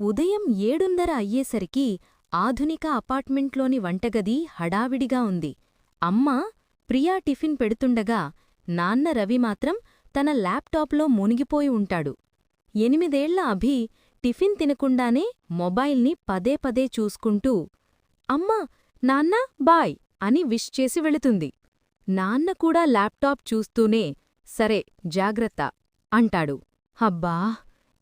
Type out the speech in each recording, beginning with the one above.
ఉదయం ఏడున్నర అయ్యేసరికి ఆధునిక అపార్ట్మెంట్లోని వంటగది హడావిడిగా ఉంది. అమ్మ ప్రియా టిఫిన్ పెడుతుండగా నాన్న రవి మాత్రం తన ల్యాప్టాప్లో మునిగిపోయి ఉంటాడు. ఎనిమిదేళ్ళ అభి టిఫిన్ తినకుండానే మొబైల్ని పదే పదే చూసుకుంటూ అమ్మా నాన్నా బాయ్ అని విష్ చేసి వెళుతుంది. నాన్న కూడా ల్యాప్టాప్ చూస్తూనే సరే జాగ్రత్త అంటాడు. అబ్బా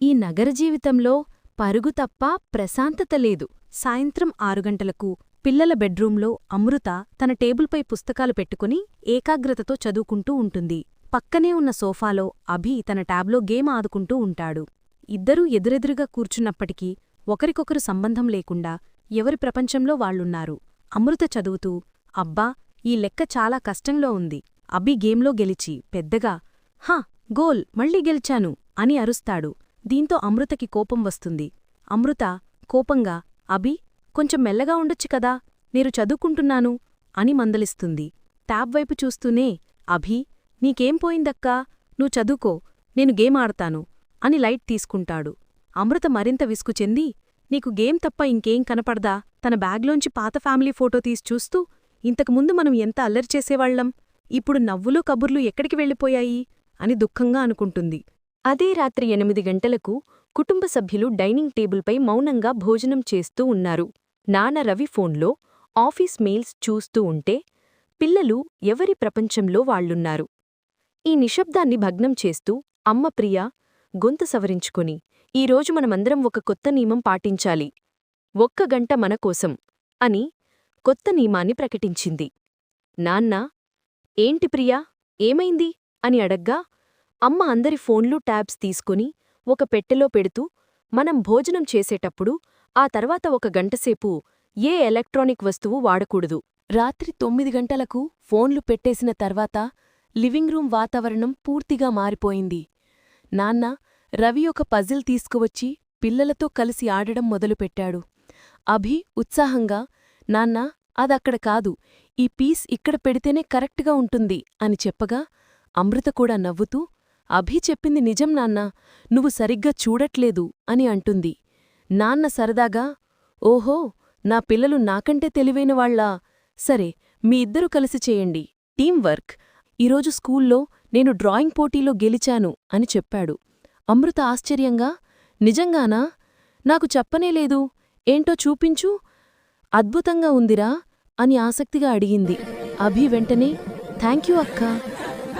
ఈ నగర జీవితంలో పరుగు తప్ప ప్రశాంతత లేదు. సాయంత్రం ఆరు గంటలకు పిల్లల బెడ్రూంలో అమృత తన టేబుల్పై పుస్తకాలు పెట్టుకుని ఏకాగ్రతతో చదువుకుంటూ ఉంటుంది. పక్కనే ఉన్న సోఫాలో అభి తన ట్యాబ్లో గేమ్ ఆదుకుంటూ ఉంటాడు. ఇద్దరూ ఎదురెదురుగా కూర్చున్నప్పటికీ ఒకరికొకరు సంబంధం లేకుండా ఎవరి ప్రపంచంలో వాళ్ళున్నారు. అమృత చదువుతూ అబ్బా ఈ లెక్క చాలా కష్టంలో ఉంది. అభి గేమ్లో గెలిచి పెద్దగా హా గోల్ మళ్ళీ గెలిచాను అని అరుస్తాడు. దీంతో అమృతకి కోపం వస్తుంది. అమృత కోపంగా అభి కొంచెం మెల్లగా ఉండొచ్చు కదా నేను చదువుకుంటున్నాను అని మందలిస్తుంది. ట్యాబ్ వైపు చూస్తూనే అభి నీకేం పోయిందక్కా? నువ్వు చదువుకో నేను గేమ్ ఆడతాను అని లైట్ తీసుకుంటాడు. అమృత మరింత విసుగు చెంది నీకు గేమ్ తప్ప ఇంకేం కనపడదా? తన బ్యాగ్లోంచి పాత ఫ్యామిలీ ఫోటో తీసి చూస్తూ ఇంతకుముందు మనం ఎంత అల్లరి చేసేవాళ్ళం ఇప్పుడు నవ్వులు కబుర్లు ఎక్కడికి వెళ్ళిపోయాయి? అని దుఃఖంగా అనుకుంటుంది. అదే రాత్రి ఎనిమిది గంటలకు కుటుంబ సభ్యులు డైనింగ్ టేబుల్పై మౌనంగా భోజనం చేస్తూ ఉన్నారు. నాన్న రవి ఫోన్లో ఆఫీస్ మెయిల్స్ చూస్తూ ఉంటే పిల్లలు ఎవరి ప్రపంచంలో వాళ్ళున్నారు ఈ నిశ్శబ్దాన్ని భగ్నం చేస్తూ అమ్మ ప్రియా గొంత సవరించుకొని ఈరోజు మనమందరం ఒక కొత్త నియమం పాటించాలి. ఒక్క గంట మనకోసం అని కొత్త నియమాన్ని ప్రకటించింది. నాన్న ఏంటి ప్రియా? ఏమైంది? అని అడగ్గా అమ్మ అందరి ఫోన్లు ట్యాబ్స్ తీసుకుని ఒక పెట్టెలో పెడుతూ మనం భోజనం చేసేటప్పుడు ఆ తర్వాత ఒక గంటసేపు ఏ ఎలక్ట్రానిక్ వస్తువు వాడకూడదు. రాత్రి తొమ్మిది గంటలకు ఫోన్లు పెట్టేసిన తర్వాత లివింగ్ రూమ్ వాతావరణం పూర్తిగా మారిపోయింది. నాన్న రవి ఒక పజిల్ తీసుకువచ్చి పిల్లలతో కలిసి ఆడడం మొదలుపెట్టాడు. అభి ఉత్సాహంగా నాన్న అదక్కడ కాదు ఈ పీస్ ఇక్కడ పెడితేనే కరెక్ట్గా ఉంటుంది అని చెప్పగా అమృత కూడా నవ్వుతూ అభి చెప్పింది నిజం నాన్నా నువ్వు సరిగ్గా చూడట్లేదు అని అంటుంది. నాన్న సరదాగా ఓహో నా పిల్లలు నాకంటే తెలివైనవాళ్ళా సరే మీ ఇద్దరు కలిసి చేయండి. Team work. ఈరోజు స్కూల్లో నేను డ్రాయింగ్ పోటీలో గెలిచాను అని చెప్పాడు. అమృత ఆశ్చర్యంగా నిజంగానా? నాకు చెప్పనేలేదు ఏంటో చూపించు. అద్భుతంగా ఉందిరా అని ఆసక్తిగా అడిగింది. అభి వెంటనే థ్యాంక్యూ అక్కా.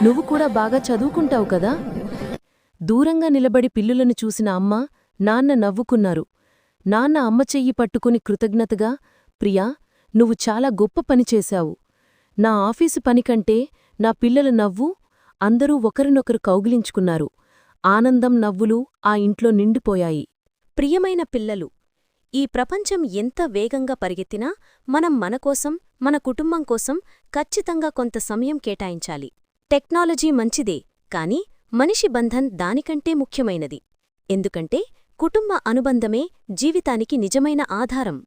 నువ్వు కూడా బాగా చదువుకుంటావు కదా? దూరంగా నిలబడి పిల్లులను చూసిన అమ్మ నాన్న నవ్వుకున్నారు. నాన్న అమ్మ చెయ్యి పట్టుకుని కృతజ్ఞతగా ప్రియా నువ్వు చాలా గొప్ప పనిచేశావు నా ఆఫీసు పనికంటే నా పిల్లల నవ్వు అందరూ ఒకరినొకరు కౌగిలించుకున్నారు. ఆనందం నవ్వులు ఆ ఇంట్లో నిండిపోయాయి. ప్రియమైన పిల్లలు ఈ ప్రపంచం ఎంత వేగంగా పరిగెత్తినా మనం మనకోసం మన కుటుంబం కోసం ఖచ్చితంగా కొంత సమయం కేటాయించాలి. టెక్నాలజీ మంచిదే కాని మనిషి బంధం దానికంటే ముఖ్యమైనది. ఎందుకంటే కుటుంబ అనుబంధమే జీవితానికి నిజమైన ఆధారం.